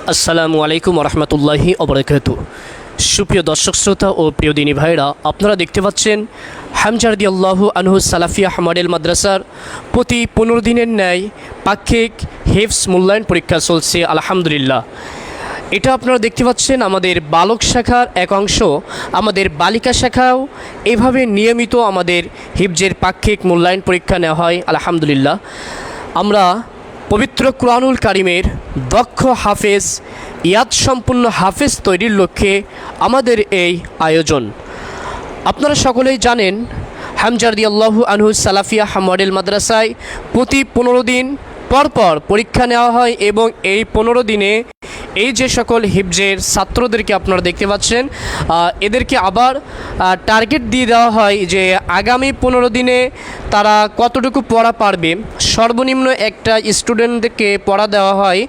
আসসালামু আলাইকুম রহমতুল্লাহি অবরাকাত সুপ্রিয় দর্শক শ্রোতা ও প্রিয় দিনী ভাইরা আপনারা দেখতে পাচ্ছেন হামজারদি আল্লাহ আনহু সালাফিয়া মডেল মাদ্রাসার প্রতি পনেরো দিনের ন্যায় পাক্ষিক হেফস মূল্যায়ন পরীক্ষা চলছে, আলহামদুলিল্লাহ। এটা আপনারা দেখতে পাচ্ছেন আমাদের বালক শাখার এক অংশ, আমাদের বালিকা শাখাও এভাবে নিয়মিত আমাদের হিফজের পাক্ষিক মূল্যায়ন পরীক্ষা নেওয়া হয়, আলহামদুলিল্লাহ। আমরা পবিত্র কুরআনুল কারিমের দক্ষ হাফেজ ইয়াদ সম্পূর্ণ হাফেজ তৈরির লক্ষ্যে আমাদের এই আয়োজন। আপনারা সকলেই জানেন হামজারদি আল্লাহু আনহু সালাফিয়া মডেল মাদ্রাসায় প্রতি পনেরো দিন পর পর পরীক্ষা নেওয়া হয় এবং এই পনেরো দিনে এই যে সকল হিফজের ছাত্রদেরকে আপনারা দেখতে পাচ্ছেন এদেরকে আবার টার্গেট দিয়ে দেওয়া হয় যে আগামী পনেরো দিনে তারা কতটুকু পড়া পারবে। সর্বনিম্ন একটা স্টুডেন্টদেরকে পড়া দেওয়া হয়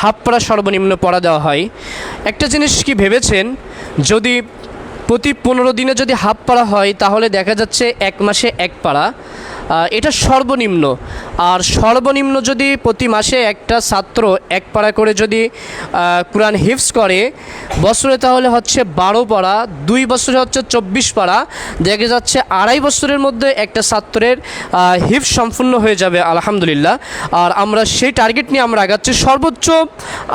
হাফ পড়া সর্বনিম্ন পড়া দেওয়া হয়। একটা জিনিস কি ভেবেছেন? যদি প্রতি পনেরো দিনে যদি হাফ পাড়া হয়, তাহলে দেখা যাচ্ছে এক মাসে এক পাড়া। এটা সর্বনিম্ন। আর সর্বনিম্ন যদি প্রতি মাসে একটা ছাত্র এক পাড়া করে যদি কোরআন হিফস করে, বছরে তাহলে হচ্ছে বারো পাড়া, দুই বছরে হচ্ছে চব্বিশ পাড়া, দেখা যাচ্ছে আড়াই বছরের মধ্যে একটা ছাত্রের হিফস সম্পূর্ণ হয়ে যাবে, আলহামদুলিল্লাহ। আর আমরা সেই টার্গেট নিয়ে আমরা আগাচ্ছি সর্বোচ্চ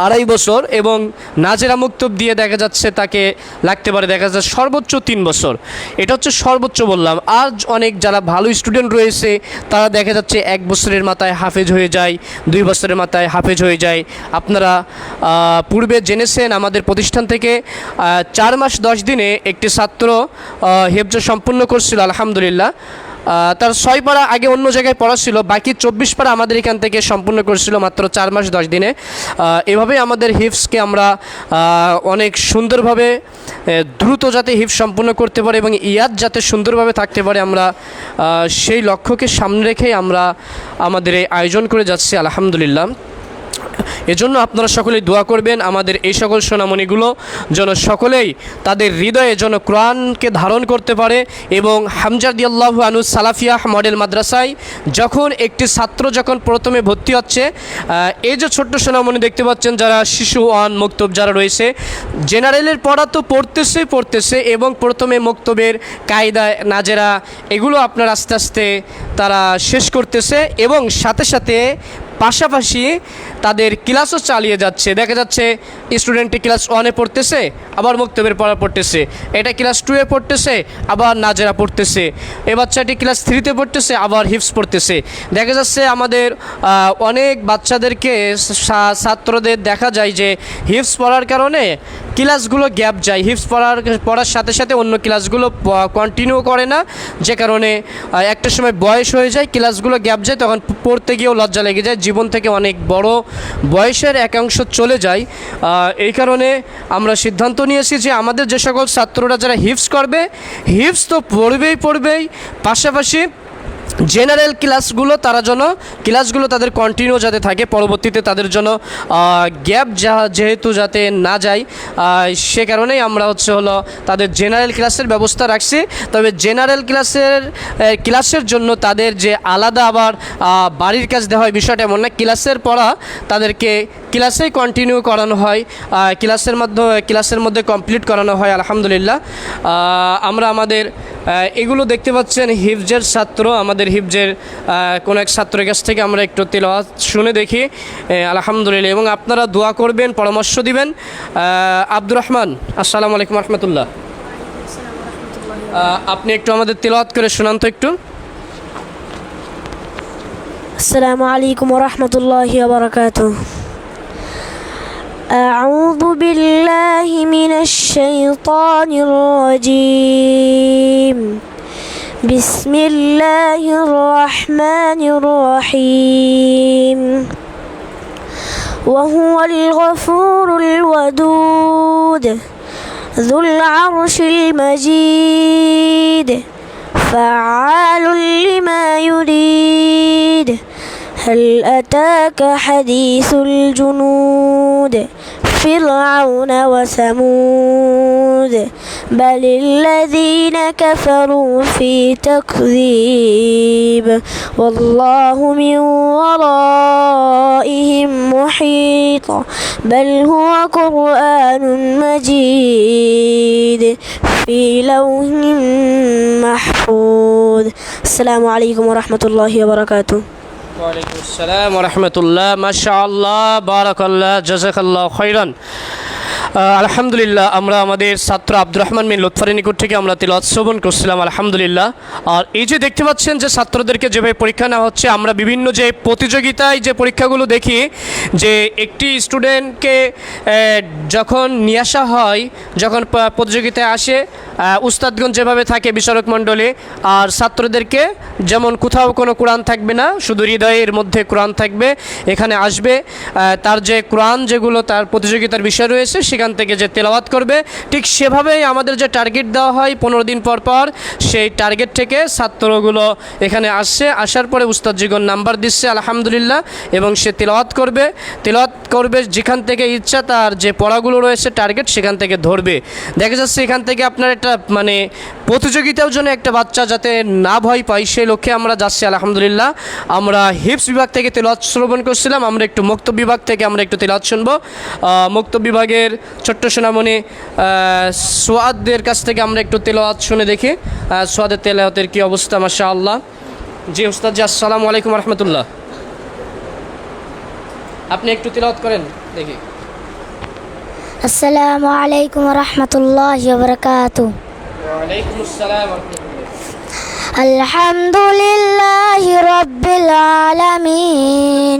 আড়াই বছর এবং নাজেরা মুক্তব দিয়ে দেখা যাচ্ছে তাকে লাগতে পারে, দেখা যাচ্ছে সর্বোচ্চ তিন বছর। এটা হচ্ছে সর্বোচ্চ বললাম। আর অনেক যারা ভালো স্টুডেন্ট রয়েছে তারা দেখা যাচ্ছে এক বছরের মাথায় হাফেজ হয়ে যায়, দুই বছরের মাথায় হাফেজ হয়ে যায়। আপনারা পূর্বে জেনেছেন আমাদের প্রতিষ্ঠান থেকে চার মাস দশ দিনে একটি ছাত্র হেফজ সম্পূর্ণ করছিল, আলহামদুলিল্লাহ। তার ছয় পারা আগে অন্য জায়গায় পড়া ছিল, বাকি চব্বিশ পাড়া আমাদের এখান থেকে সম্পূর্ণ করেছিল মাত্র চার মাস দশ দিনে। এভাবেই আমাদের হিপসকে আমরা অনেক সুন্দরভাবে দ্রুত যাতে হিপস সম্পূর্ণ করতে পারে এবং ইয়াদ যাতে সুন্দরভাবে থাকতে পারে আমরা সেই লক্ষ্যকে সামনে রেখেই আমরা আমাদের এই আয়োজন করে যাচ্ছি, আলহামদুলিল্লাহ। এজন্য আপনারা সকলেই দোয়া করবেন আমাদের এই সকল সোনামণিগুলো যেন সকলেই তাদের হৃদয়ে যেন কোরআনকে ধারণ করতে পারে এবং হামজাদিয়াল্লাহু আনু সালাফিয়া মডেল মাদ্রাসায় যখন একটি ছাত্র যখন প্রথমে ভর্তি হচ্ছে এই যে ছোট্ট সোনামণি দেখতে পাচ্ছেন যারা শিশু ওয়ান মক্তব যারা রয়েছে, জেনারেলের পড়া তো পড়তেছে পড়তেছে এবং প্রথমে মক্তবের কায়দা, নাজেরা, এগুলো আপনার আস্তে আস্তে তারা শেষ করতেছে এবং সাথে সাথে পাশাপাশি তাদের ক্লাসও চালিয়ে যাচ্ছে। দেখা যাচ্ছে স্টুডেন্টটি ক্লাস ওয়ানে পড়তেছে, আবার মুক্তবের পড়া পড়তেছে। এটা ক্লাস টুয়ে পড়তেছে, আবার নাজেরা পড়তেছে। এ বাচ্চাটি ক্লাস থ্রিতে পড়তেছে, আবার হিপস পড়তেছে। দেখা যাচ্ছে আমাদের অনেক বাচ্চাদেরকে ছাত্রদের দেখা যায় যে হিপস পড়ার কারণে ক্লাসগুলো গ্যাপ যায়। হিপস পড়ার পড়ার সাথে সাথে অন্য ক্লাসগুলো কন্টিনিউ করে না। যে কারণে একটা সময় বয়স হয়ে যায়, ক্লাসগুলো গ্যাপ যায়, তখন পড়তে গিয়েও লজ্জা লেগে যায়। জীবন থেকে অনেক বড় বয়সের একাংশ চলে যায়। এই কারণে আমরা সিদ্ধান্ত নিয়েছি যে আমাদের যে সকল ছাত্ররা যারা হিপস করবে, হিপস তো পড়বেই পড়বেই। পাশাপাশি জেনারেল ক্লাসগুলো তারা যেন, ক্লাসগুলো তাদের কন্টিনিউ যাতে থাকে, পরবর্তীতে তাদের জন্য গ্যাপ যা, যেহেতু যাতে না যায় সে কারণেই আমরা হচ্ছে হলো তাদের জেনারেল ক্লাসের ব্যবস্থা রাখছি। তবে জেনারেল ক্লাসের ক্লাসের জন্য তাদের যে আলাদা আবার বাড়ির কাজ দেওয়া হয়, বিষয়টা এমন না। ক্লাসের পড়া তাদেরকে ক্লাসে কন্টিনিউ করানো হয় ক্লাসের মাধ্যমে ক্লাসের মধ্যে কমপ্লিট করানো হয়, আলহামদুলিল্লাহ। আমরা আমাদের এগুলো দেখতে পাচ্ছেন, হিফজের ছাত্র, আমাদের হিফজের কোনো এক ছাত্রের কাছ থেকে আমরা একটু তেল শুনে দেখি। আলহামদুলিল্লাহ, এবং আপনারা দোয়া করবেন, পরামর্শ দিবেন। আব্দুর রহমান, আসসালামু আলাইকুম রহমতুল্লাহ। আপনি একটু আমাদের তেলাওয়াত করে শুনান তো একটু। আসসালামু আলাইকুম রহমতুল্লাহ বারকাত أعوذ بالله من الشيطان الرجيم. بسم الله الرحمن الرحيم. وهو الغفور الودود ذو العرش المجيد فعال لما يريد. هل أتاك حديث الجنود؟ فرعون وثمود بل الذين كفروا في تكذيب. والله من ورائهم محيط بل هو قرآن مجيد في لوح محفوظ. السلام عليكم ورحمة الله وبركاته. ওয়ালাইকুম আসসালাম রহমতুল্লাহ। মাশা আল্লাহ বারাকাল্লাহ জাজাকাল্লাহ খৈরান আলহামদুলিল্লাহ, আমরা আমাদের ছাত্র আব্দুর রহমান মিন লুৎফারের নিকট থেকে আমরা তিলত শ্রবণ করছিলাম, আলহামদুলিল্লাহ। আর এই যে দেখতে পাচ্ছেন যে ছাত্রদেরকে যেভাবে পরীক্ষা নেওয়া হচ্ছে, আমরা বিভিন্ন যে প্রতিযোগিতায় যে পরীক্ষাগুলো দেখি, যে একটি স্টুডেন্টকে যখন নিয়ে আসা হয়, যখন প্রতিযোগিতায় আসে উস্তাদগঞ্জ যেভাবে থাকে বিচারক মণ্ডলী, আর ছাত্রদেরকে যেমন কোথাও কোনো কোরআন থাকবে না, শুধু হৃদয়ের মধ্যে কোরআন থাকবে, এখানে আসবে তার যে কোরআন যেগুলো তার প্রতিযোগিতার বিষয় রয়েছে, সেখান থেকে যে তেলাওয়াত করবে, ঠিক সেভাবেই আমাদের যে টার্গেট দেওয়া হয় পনেরো দিন পর পর, সেই টার্গেট থেকে ছাত্রগুলো এখানে আসছে আসার পরে উস্তাদজিগণ নাম্বার দিচ্ছে, আলহামদুলিল্লাহ, এবং সে তেলাওয়াত করবে। তেলাওয়াত করবে যেখান থেকে ইচ্ছা তার যে পড়াগুলো রয়েছে টার্গেট সেখান থেকে ধরবে। দেখা যাচ্ছে এখান থেকে আপনার একটা মানে প্রতিযোগিতাও জন্য একটা বাচ্চা যাতে না ভয় পায়, সেই লক্ষ্যে আমরা যাচ্ছি, আলহামদুলিল্লাহ। আমরা হিপস বিভাগ থেকে তেলাওয়াত শ্রবণ করছিলাম, আমরা একটু মুক্ত বিভাগ থেকে আমরা একটু তেলাওয়াত শুনব। মুক্ত বিভাগের ছোট্ট সোনামণি সোয়াদের কাছ থেকে আমরা একটু তেলাওয়াত শুনে দেখি। সোয়াদের তেলাহতের কী অবস্থা মাসা আল্লাহ জি উস্তাদ জি আসসালামু আলাইকুম রহমতুল্লাহ। আপনি একটু তেলাওয়াত করেন দেখি। আসসালামু আলাইকুম রহমতুল্লাহ বরকাত আলহামদুলিল্লাহ রব্বিল আলামিন।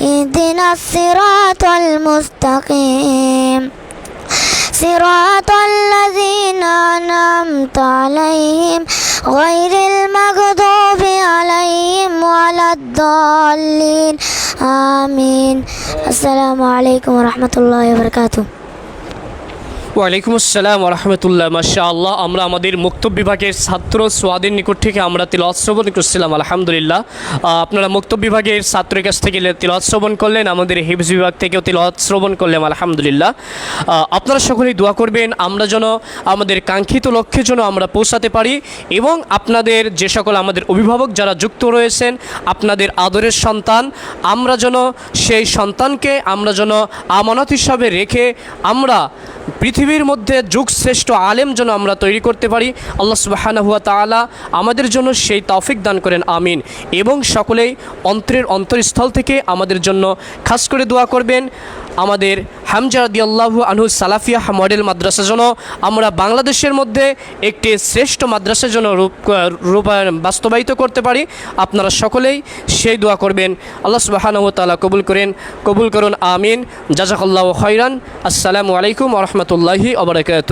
اهدنا الصراط المستقيم. صراط الذين أنعمت عليهم غير المغضوب عليهم ولا الضالين. آمين. السلام عليكم ورحمة الله وبركاته. ওয়ালাইকুম আসসালাম রহমতুল্লাহ মাশা আল্লাহ আমরা আমাদের মুক্ত বিভাগের ছাত্র সোয়াদের নিকট থেকে আমরা তিলত শ্রবণ করছিলাম, আলহামদুলিল্লাহ। আপনারা মুক্ত বিভাগের ছাত্রের কাছ থেকে তিলত শ্রবণ করলেন, আমাদের হিফজ বিভাগ থেকেও তিলত শ্রবণ করলাম আলহামদুলিল্লাহ। আপনারা সকলেই দোয়া করবেন, আমরা যেন আমাদের কাঙ্ক্ষিত লক্ষ্যে যেন আমরা পৌঁছাতে পারি এবং আপনাদের যে সকল আমাদের অভিভাবক যারা যুক্ত রয়েছেন, আপনাদের আদরের সন্তান, আমরা যেন সেই সন্তানকে আমরা যেন আমানত হিসাবে রেখে আমরা পৃথিবীর মধ্যে যুগ শ্রেষ্ঠ আলেম যেন আমরা তৈরি করতে পারি, আল্লাহ সুবাহানা হুয়া তালা আমাদের জন্য সেই তৌফিক দান করেন, আমিন। এবং সকলেই অন্তরের অন্তরস্থল থেকে আমাদের জন্য খাস করে দোয়া করবেন। আমাদের হামজারদি আল্লাহ আনহু সালাফিয়া মডেল মাদ্রাসা জন্য আমরা বাংলাদেশের মধ্যে একটি শ্রেষ্ঠ মাদ্রাসা জন্য রূপ রূপায়ণ বাস্তবায়িত করতে পারি। আপনারা সকলেই সেই দোয়া করবেন। আল্লাহ সুবাহানহ তালা কবুল করেন, কবুল করুন, আমিন। জাজাকাল্লাহ খৈরান আসসালামু আলাইকুম রহমতুল্লাহি আবরকাত